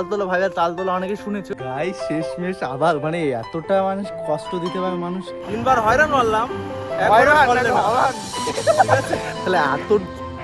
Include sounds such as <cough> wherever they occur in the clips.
তালতলা ভাই আর তালতলা অনেকে শুনেছো। গাই শেষমেশ আবার মানে এতটা মানুষ কষ্ট দিতে পারে মানুষ? তিনবার হয়রান মারলাম তাহলে এত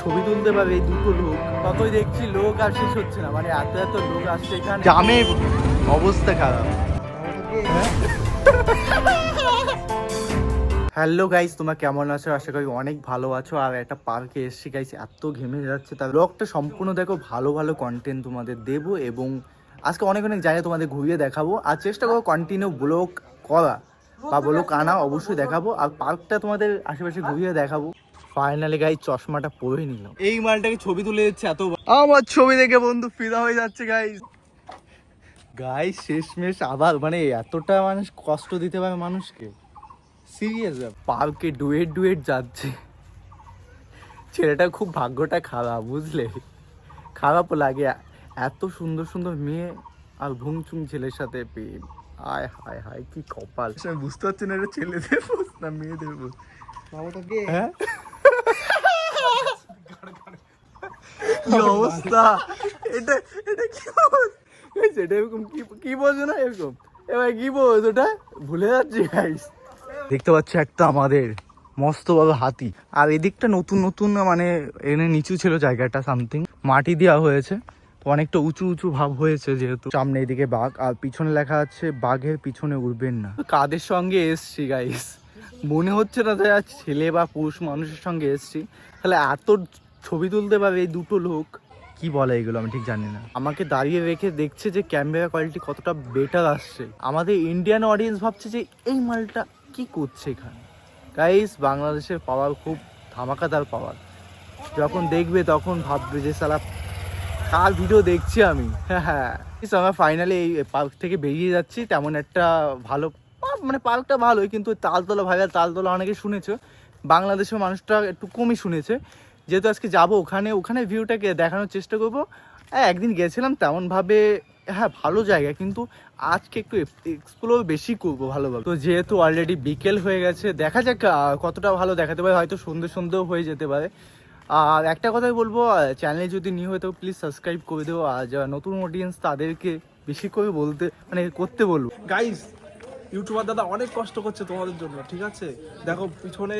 ছবি তুলতে পারবে এই দুটো লোক? ততই দেখছি লোক আর শেষ হচ্ছে না মানে এত এত লোক আসছে এখানে। জামে অবস্থা খারাপ। <laughs> হ্যালো গাইস তোমরা কেমন আছো? আশা করি অনেক ভালো আছো। আর একটা পার্কে এসছি গাইস এত ঘেমে যাচ্ছে। তার ব্লগটা সম্পূর্ণ দেখো ভালো ভালো কন্টেন্ট তোমাদের দেবো এবং আজকে অনেক অনেক জায়গায় তোমাদের ঘুরিয়ে দেখাবো। আর চেষ্টা করব কন্টিনিউ ব্লগ করা বা ব্লগ আনা অবশ্যই দেখাবো। আর পার্কটা তোমাদের আশেপাশে ঘুরিয়ে দেখাবো। ফাইনালি গাই চশমাটা পরে নিলাম। এই মালটাকে ছবি তুলে দিচ্ছে এত আমার ছবি দেখে বন্ধু ফিদা হয়ে যাচ্ছে গাইস। গাইস শেষমেশ আবার মানে এতটা মানুষ কষ্ট দিতে পারে মানুষকে। সিরিয়াস পার্কে ডুয়েট ডুয়েট যাচ্ছে। ছেলেটা খুব ভাগ্যটা খারাপ বুঝলে? খারাপ লাগে। এত সুন্দর সুন্দর মেয়ে আর ভুংচুং ছেলের সাথে প্রেম। আয় হায় হায় কি কপাল। আমি বুঝতে পারছি না এটা ছেলেদের পোজ না মেয়েদের পোজ হ্যাঁ? কি অবস্থা? এটা এটা কি সেটা এরকম কি কি বোঝো না এরকম? এবার কি বোঝ ওটা? ভুলে যাচ্ছি গাইস দেখতে পাচ্ছি একটা আমাদের মস্ত বড় হাতি। আর এদিকটা নতুন নতুন মানে এনে নিচু ছিল জায়গাটা সামথিং মাটি দেওয়া হয়েছে। তো অনেকটা উঁচু উঁচু ভাব হয়েছে যেহেতু। সামনে এদিকে বাঘ আর পিছনে লেখা আছে বাঘের পিছনে উঠবেন না। কাদের সঙ্গে এসছি গাইস মনে হচ্ছে না যে ছেলে বা পুরুষ মানুষের সঙ্গে এসছি। তাহলে এত ছবি তুলতে পারে এই দুটো লোক? কি বলে এগুলো? আমি ঠিক জানি না। আমাকে দাঁড়িয়ে রেখে দেখছে যে ক্যামেরা কোয়ালিটি কতটা বেটার আসছে। আমাদের ইন্ডিয়ান অডিয়েন্স ভাবছে যে এই মালটা কি করছে এখানে? গাইস বাংলাদেশের পাওয়ার খুব ধামাকাদার পাওয়ার যখন দেখবে তখন ভাববে যে, সালা, কার ভিডিও দেখছি আমি? হ্যাঁ হ্যাঁ। আমরা ফাইনালি এই পার্ক থেকে বেরিয়ে যাচ্ছি। তেমন একটা ভালো মানে পার্কটা ভালোই, কিন্তু তালতলা ভাইয়া তালতলা অনেকে শুনেছো। বাংলাদেশের মানুষটা একটু কমই শুনেছে। যেহেতু আজকে যাব ওখানে ওখানে ভিউটাকে দেখানোর চেষ্টা করব। হ্যাঁ একদিন গেছিলাম, তেমনভাবে হ্যাঁ ভালো জায়গা, কিন্তু আজকে একটু এক্সপ্লোর বেশি করব ভালোভাবে। তো যেহেতু অলরেডি বিকেল হয়ে গেছে, দেখা যাক কতটা ভালো দেখাতে পারে, হয়তো সন্ধে সন্ধেও হয়ে যেতে পারে। আর একটা কথাই বলব চ্যানেলে যদি নিয়ে হয়ে তো প্লিজ সাবস্ক্রাইব করে দেবো আর যারা নতুন অডিয়েন্স তাদেরকে বেশি করে বলতে মানে করতে বলব। গাইস ইউটিউবার দাদা অনেক কষ্ট করছে তোমাদের জন্য, ঠিক আছে? দেখো, পিছনে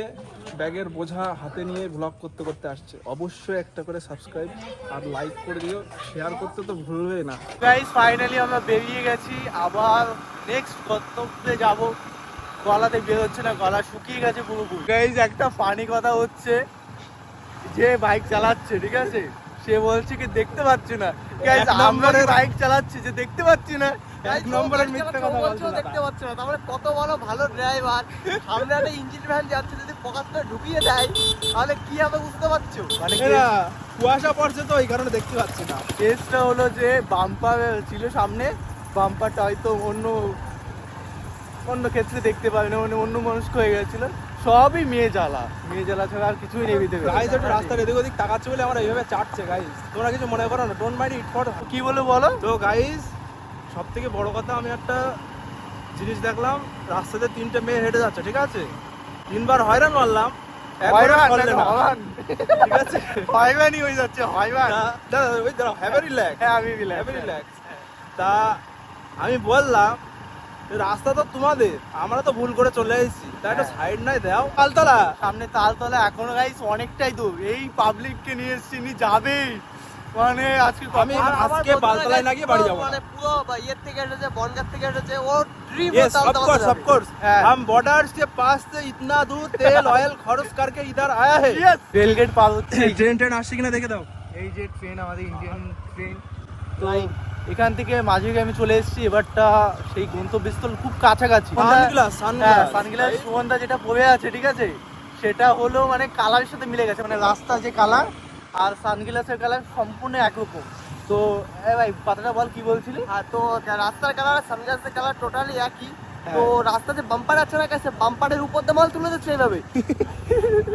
ব্যাগের বোঝা হাতে নিয়ে ব্লগ করতে করতে আসছে। অবশ্যই একটা করে সাবস্ক্রাইব আর লাইক করে দিও। শেয়ার করতে তো ভুলবে না। গাইস ফাইনালি আমরা বেরিয়ে গেছি। আবার নেক্সট গন্তব্যে যাব। গলাতে বের হচ্ছে না, গলা শুকিয়ে গেছে পুরোপুরি। গাইস একটা ফানি কথা হচ্ছে। যে বাইক চালাচ্ছে, ঠিক আছে? সে বলছে কি, দেখতে পাচ্ছি না। গাইস আমরা বাইক চালাচ্ছি যে দেখতে পাচ্ছি না। এক নম্বরের মিথ্যে কথা বলছে। দেখতে পাচ্ছে না। তারপরে কত বড় ভালো ড্রাইভার সামনে একটা ইঞ্জিন ভ্যান যাচ্ছে যদি ঢুকিয়ে দেয় তাহলে কি হবে বুঝতে পারছ? মানে কুয়াশা পড়ছে তো এই কারণে দেখতে পাচ্ছি না। কেসটা হলো যে বাম্পার ছিল সামনে বাম্পারটা হয়তো অন্য অন্য ক্ষেত্রে দেখতে পাবে না মানে অন্য মানুষকে হয়ে গেছিল। সবই মেয়ে জ্বালা। মেয়ে জ্বালা ছাড়া আর কিছুই নেই ভিতরে। গাইজ একটু রাস্তার এদিক ওদিক তাকাচ্ছে বলে আমরা এইভাবে চাটছে গাইজ তোমরা কিছু মনে করো না ডোন্ট মাইন্ড ইট ফর কি বলে বলো? তো গাইজ সব থেকে বড় কথা আমি একটা জিনিস দেখলাম রাস্তাতে তিনটে মেয়ে হেঁটে যাচ্ছে ঠিক আছে? তিনবার হয়রান মারলাম। ঠিক আছে? হয়ে যাচ্ছে ওই দাঁড়াও, relax, হ্যাঁ আমি a তা আমি বললাম রাস্তা তো তোমাদের আমরা তো ভুল করে চলে এসেছি তা একটা হ্যাঁ। সাইড নাই দাও পালতলা সামনে তালতলা এখনো গাইস অনেকটাই দূর এই পাবলিককে নিয়ে এসছি নি যাবেই মানে আজকে আমি কখন- আজকে আমার বন্ধুরা পালতলায় না গিয়ে বাড়ি যাবো না। মানে পুরো বা ইয়ের থেকে এসেছে বনগার থেকে এসেছে ও dream yes of course of course হ্যাঁ। हम बॉर्डर से पास से इतना दूर तेल ऑयल खर्च करके इधर आया है Yes! রেলগেট পার হচ্ছে ট্রেন ট্রেন আসছে কিনা দেখে দাও এই যে ট্রেন আমাদের ইন্ডিয়ান ট্রেন তো এখান থেকে মাঝে আমি চলে এসেছি এবারটা সেই গন্তব্যস্থল খুব কাছাকাছি। সানগ্লাস হ্যাঁ সানগ্লাস সুগন্ধা যেটা পরে আছে ঠিক আছে? সেটা হলো মানে কালারের সাথে মিলে গেছে মানে রাস্তা যে কালার আর সানগ্লাসের কালার সম্পূর্ণ একরকম। তো হ্যাঁ ভাই কথাটা বল কি বলছিলি? আর তো রাস্তার কালার আর সানগ্লাসের কালার টোটালি একই। হ্যাঁ। তো রাস্তাতে বাম্পার আছে না কাছে বাম্পারের উপর দিয়ে মাল তুলে দিচ্ছে এইভাবে।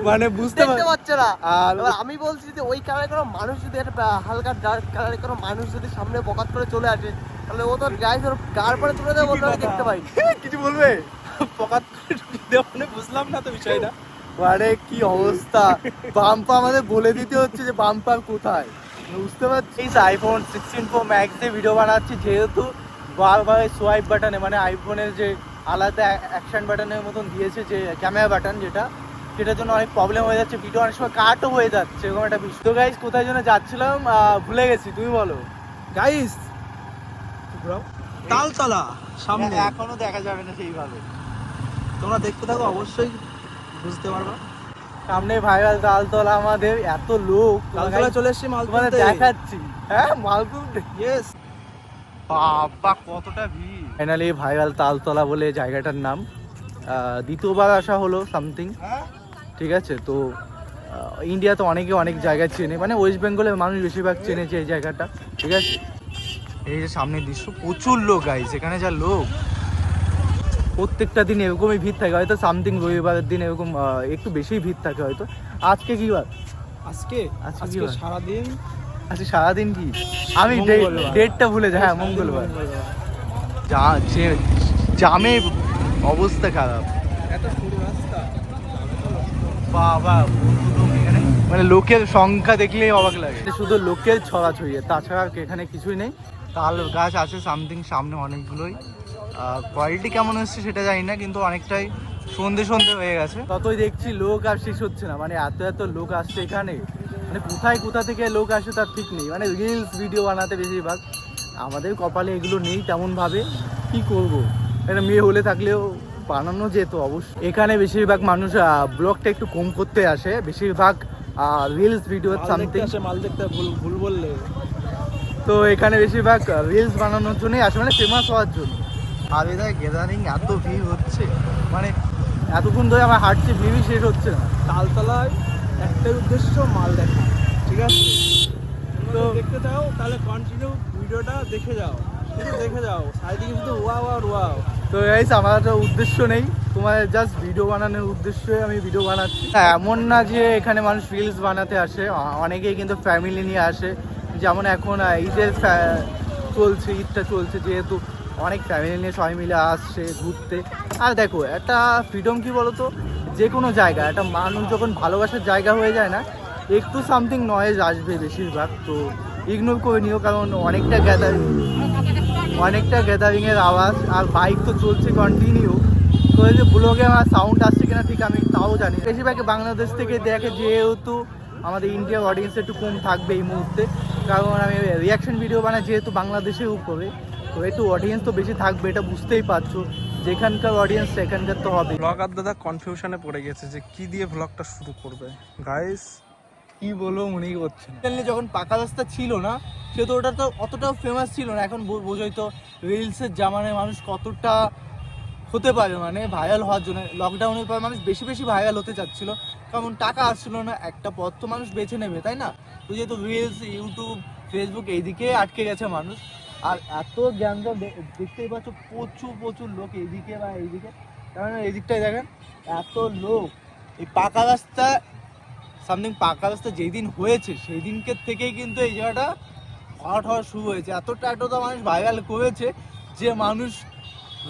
মানে বুঝতে দেখতে পার পাচ্ছে না। এবার আমি বলছি যে ওই কালারে কোনো মানুষ যদি একটা হালকা ডার্ক কালারে কোনো মানুষ যদি সামনে বকাত করে চলে আসে তাহলে ও তো গায়ে ধর গার পরে তুলে দেবে বলতে আমি দেখতে পাই <laughs> কিছু বলবে? পকাত করে ঢুকিয়ে মানে বুঝলাম না তো বিষয়টা। মানে কি অবস্থা? বাম্পা আমাদের বলে দিতে হচ্ছে যে বাম্পার কোথায়। বুঝতে পারছিস আইফোন সিক্সটিন প্রো ম্যাক্স দিয়ে ভিডিও বানাচ্ছি যেহেতু বারবার সোয়াইপ বাটনে মানে আইফোনের যে আলাদা অ্যাকশন বাটনের মতন দিয়েছে যে ক্যামেরা বাটন যেটা সেটার জন্য অনেক প্রবলেম হয়ে যাচ্ছে ভিডিও অনেক সময় কাটও হয়ে যাচ্ছে এরকম একটা বিষয়। তো গাইজ কোথায় জন্য যাচ্ছিলাম ভুলে গেছি তুমি বলো। গাইস তালতলা সামনে। এখনও দেখা যাবে না সেইভাবে। তোমরা দেখতে থাকো অবশ্যই বুঝতে পারবা। সামনে ভাইরাল তালতলা আমাদের এত লোক। তালতলা চলে এসেছি মাল দেখাচ্ছি। হ্যাঁ মাল তুলতে ইয়েস বাবা কতটা ভিড়। ফাইনালি ভাইরাল তালতলা বলে জায়গাটার নাম। দ্বিতীয়বার আসা হলো সামথিং ঠিক আছে তো ইন্ডিয়াতে অনেকে অনেক জায়গা চেনে। মানে ওয়েস্ট বেঙ্গলের মানুষ বেশিরভাগ চেনেছে এই জায়গাটা। ঠিক আছে? এই যে সামনের দৃশ্য প্রচুর লোক গাইছে এখানে যা লোক। প্রত্যেকটা দিন এরকমই ভিড় থাকে। হয়তো সামথিং রবিবারের দিন এরকম একটু বেশি ভিড় থাকে হয়তো। আজকে কি বার? আজকে? আজকে? সারাদিন আজকে সারাদিন কি? আমি ডেটটা ভুলে যাই হ্যাঁ মঙ্গলবার। যা যে- জামে অবস্থা খারাপ। বাবা মানে লোকের সংখ্যা দেখলেই অবাক লাগে। শুধু লোকের ছড়া ছড়িয়ে তাছাড়া এখানে কিছুই নেই। তাল গাছ আছে সামথিং সামনে অনেকগুলোই। কোয়ালিটি কেমন হচ্ছে সেটা জানি না কিন্তু অনেকটাই সন্ধে সন্ধে হয়ে গেছে। ততই দেখছি লোক আর শেষ হচ্ছে না মানে এত এত লোক আসছে এখানে। মানে কোথায় কোথা থেকে লোক আসে তার ঠিক নেই। মানে রিলস ভিডিও বানাতে বেশিরভাগ। আমাদের কপালে এগুলো নেই তেমন ভাবে কি করব? একটা মেয়ে হলে থাকলেও বানানো যেত অবশ্যই এখানে বেশিরভাগ মানুষ ব্লগটা একটু কম করতে আসে। বেশিরভাগ রিলস ভিডিও মাল সামথিং আসে মাল দেখতে ভুল ভুল বললে। তো এখানে বেশিরভাগ রিলস বানানোর জন্যই আসে। মানে ফেমাস হওয়ার জন্য। আর এদের গ্যাদারিং এত ভিড় হচ্ছে। মানে এতক্ষণ ধরে আমার হাঁটছে ভিড়ই শেষ হচ্ছে না। তালতলায় একটাই উদ্দেশ্য মাল দেখা ঠিক আছে? তো- দেখতে চাও তাহলে কন্টিনিউ ভিডিওটা দেখে যাও। শুধু দেখে যাও সাইডিং শুধু ওয়াও আর ওয়াও তো গাইস আমার তো উদ্দেশ্য নেই। তোমার জাস্ট ভিডিও বানানোর উদ্দেশ্যে আমি ভিডিও বানাচ্ছি। হ্যাঁ, এমন না যে এখানে মানুষ রিলস বানাতে আসে অনেকেই কিন্তু ফ্যামিলি নিয়ে আসে। যেমন এখন ঈদের চলছে ঈদটা চলছে যেহেতু অনেক ফ্যামিলি নিয়ে সবাই মিলে আসছে ঘুরতে। আর দেখো একটা ফ্রিডম কি বলতো? যে কোনো জায়গা, একটা মানুষ যখন ভালোবাসার জায়গা হয়ে যায় না, একটু সামথিং নয়েজ আসবে বেশিরভাগ, তো ইগনোর করে নিও, কারণ অনেকটা গ্যাদারিং অনেকটা গ্যাদারিংয়ের আওয়াজ আর বাইক তো চলছে কন্টিনিউ তো এই যে ব্লগে আমার সাউন্ড আসছে কিনা ঠিক আমি তাও জানি। বেশিরভাগ বাংলাদেশ থেকে দেখে, যেহেতু আমাদের ইন্ডিয়ার অডিয়েন্স একটু কম থাকবে এই মুহূর্তে, কারণ আমি রিয়াকশন ভিডিও বানাই যেহেতু বাংলাদেশের উপরে, তো একটু অডিয়েন্স তো বেশি থাকবে, এটা বুঝতেই পারছ যেখানকার অডিয়েন্স সেখানকার তো হবে ব্লগার দাদা কনফিউশনে পড়ে গেছে যে কি দিয়ে ব্লগটা শুরু করবে। গাইস কি বলব মনেই করছে না যখন পাকা রাস্তা ছিল না সে তো ওটা তো অতটাও ফেমাস ছিল না। এখন বো- বোঝোই তো রিলসের জামানায় মানুষ কতটা হতে পারে মানে ভাইরাল হওয়ার জন্য। লকডাউনের পর মানুষ বেশি বেশি ভাইরাল হতে চাচ্ছিল। কারণ টাকা আসছিল না একটা পথ তো মানুষ বেছে নেবে তাই না? তো যেহেতু রিলস ইউটিউব ফেসবুক এইদিকে আটকে গেছে মানুষ। আর এত জ্ঞান দেখতেই পাচ্ছ প্রচুর প্রচুর লোক এইদিকে বা এইদিকে। কারণ এদিকটাই দেখেন, এত লোক। এই পাকা রাস্তা সামথিং পাকা রাস্তা যেই দিন হয়েছে সেই দিনকে থেকেই কিন্তু এই জায়গাটা হট হওয়া শুরু হয়েছে। এতটা এতটা মানুষ ভাইরাল করেছে যে মানুষ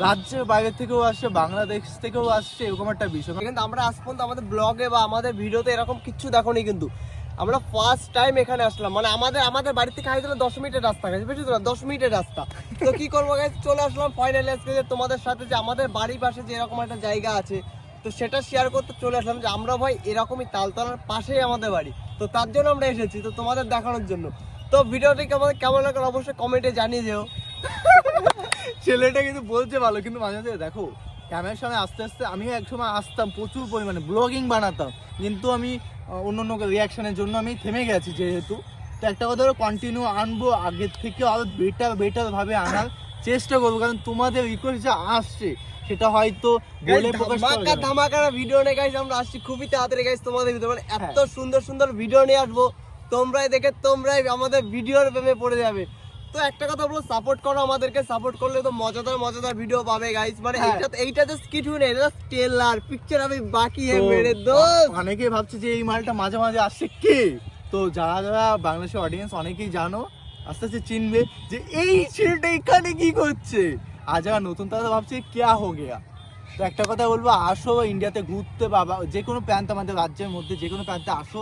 রাজ্যের বাইরে থেকেও আসছে বাংলাদেশ থেকেও আসছে এরকম একটা বিষয়। কিন্তু আমরা আজ পর্যন্ত আমাদের ব্লগে বা আমাদের ভিডিওতে এরকম কিচ্ছু দেখোনি কিন্তু। আমরা ফার্স্ট টাইম এখানে আসলাম। মানে আমাদের আমাদের বাড়ি থেকে হাইতে দশ মিনিটের রাস্তা গেছে বুঝছ তো? দশ মিনিটের রাস্তা। তো কি করব, guys? চলে আসলাম ফাইনালি আজকে যে তোমাদের সাথে যে আমাদের বাড়ির পাশে যে এরকম একটা জায়গা আছে, তো সেটা শেয়ার করতে চলে আসলাম যে আমরা ভাই এরকমই তালতলার পাশেই আমাদের বাড়ি। তো তার জন্য আমরা এসেছি, তো তোমাদের দেখানোর জন্য। তো ভিডিওটি কেমন কেমন লাগল অবশ্যই কমেন্টে জানিয়ে যেও। ছেলেটা কিন্তু বলছে ভালো, কিন্তু মাঝে মাঝে দেখো ক্যামেরার সামনে আস্তে আস্তে আমিও একসময় আসতাম প্রচুর পরিমাণে। ব্লগিং বানাতাম। কিন্তু আমি অন্য অন্য রিয়াকশনের জন্য আমি থেমে গেছি যেহেতু। তো একটা কথা হলো কন্টিনিউ আনব আগের থেকে আরও বেটার বেটার ভাবে আনার চেষ্টা করব। কারণ তোমাদের রিকোয়েস্ট যা আসছে সেটা হয়তো বলে প্রকাশ করা ধামাকা ভিডিও নিয়ে গাইস আমরা আসছি খুবই তাড়াতাড়ি গাইস তোমাদের ভিডিও মানে এত হ্যাঁ। সুন্দর সুন্দর ভিডিও নিয়ে আসব। তোমরাই দেখে তোমরাই আমাদের ভিডিওর প্রেমে পড়ে যাবে। তো একটা কথা বলো সাপোর্ট করো আমাদেরকে সাপোর্ট করলে তো মজাদার মজাদার ভিডিও পাবে গাইস মানে হ্যাঁ। এইটা এইটা জাস্ট কিছু নেই এটা ট্রেলার পিকচার আমি বাকি হে মেরে দোস্ত অনেকে ভাবছে যে এই মালটা মাঝে মাঝে আসছে কে? তো যারা যারা বাংলাদেশের অডিয়েন্স অনেকেই জানো আস্তে আস্তে চিনবে যে এই ছেলেটা এখানে কি করছে। আর যারা নতুন তারা ভাবছে কেয়া হো গেয়া? তো একটা কথা বলব আসো ইন্ডিয়াতে ঘুরতে বা বা যে কোনো প্রান্ত আমাদের রাজ্যের মধ্যে যে কোনো প্রান্তে আসো।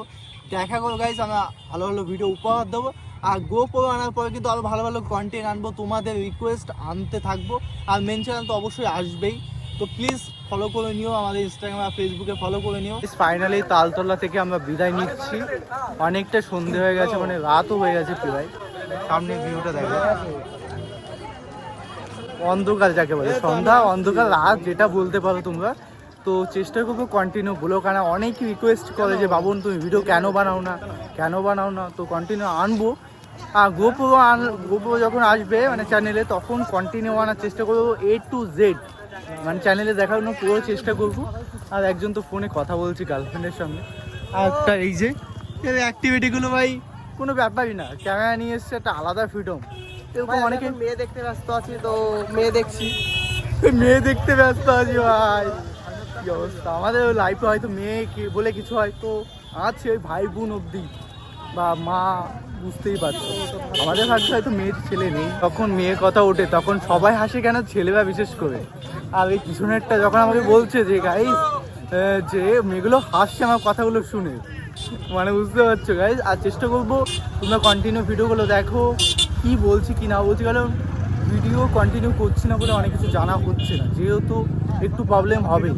দেখা করো গাইজ আমরা ভালো ভালো ভিডিও উপহার দেবো। আর গোপ্রো আনার পরে কিন্তু আরও ভালো ভালো কন্টেন্ট আনব, তোমাদের রিকোয়েস্ট আনতে থাকব। আর মেন চ্যানেল তো অবশ্যই আসবেই। তো প্লিজ ফলো করে নিও আমাদের ইনস্টাগ্রাম আর ফেসবুকে ফলো করে নিও। ফাইনালি তালতলা থেকে আমরা বিদায় নিচ্ছি। অনেকটা সন্ধে হয়ে গেছে মানে রাতও হয়ে গেছে প্রায়। সামনে ভিউটা দেখো। অন্ধকার যাকে বলে, সন্ধ্যা, অন্ধকার রাত, যেটা বলতে পারো তোমরা। তো চেষ্টা করব কন্টিনিউ বলো কারণ অনেকে রিকোয়েস্ট করে যে, বাবুন, তুমি ভিডিও কেন বানাও না? কেন বানাও না? তো কন্টিনিউ আনব। গোপ্রো আন গোপ্রো যখন আসবে মানে চ্যানেলে তখন কন্টিনিউ আনার চেষ্টা করব এ টু জেড মানে চ্যানেলে দেখানোর পুরো চেষ্টা করব। আর একজন তো ফোনে কথা বলছি গার্লফ্রেন্ডের সঙ্গে। আর একটা এই যে অ্যাক্টিভিটিগুলো ভাই কোনো ব্যাপারই না। ক্যামেরা নিয়ে এসছে একটা আলাদা ফ্রিডম এরকম অনেকে মেয়ে দেখতে ব্যস্ত আছি তো মেয়ে দেখছি। মেয়ে দেখতে ব্যস্ত আছি ভাই। কি অবস্থা? আমাদের লাইফে হয়তো মেয়ে বলে কিছু হয়তো আছে ওই ভাই বোন অবধি। বা মা বুঝতেই পারছ। আমাদের ভাগ্যে হয়তো মেয়ের ছেলে নেই। তখন মেয়ের কথা ওঠে, তখন সবাই হাসে কেন ছেলেরা বিশেষ করে? আর এই পিছনেরটা যখন আমাকে বলছে যে গাইস যে মেয়েগুলো হাসছে আমার কথাগুলো শুনে। মানে বুঝতে পারছ গাইজ আর চেষ্টা করব তোমরা কন্টিনিউ ভিডিওগুলো দেখো, কি বলছি, কি না বলছি। কারণ ভিডিও কন্টিনিউ করছি না বলে অনেক কিছু জানা হচ্ছে না। যেহেতু একটু প্রবলেম হবে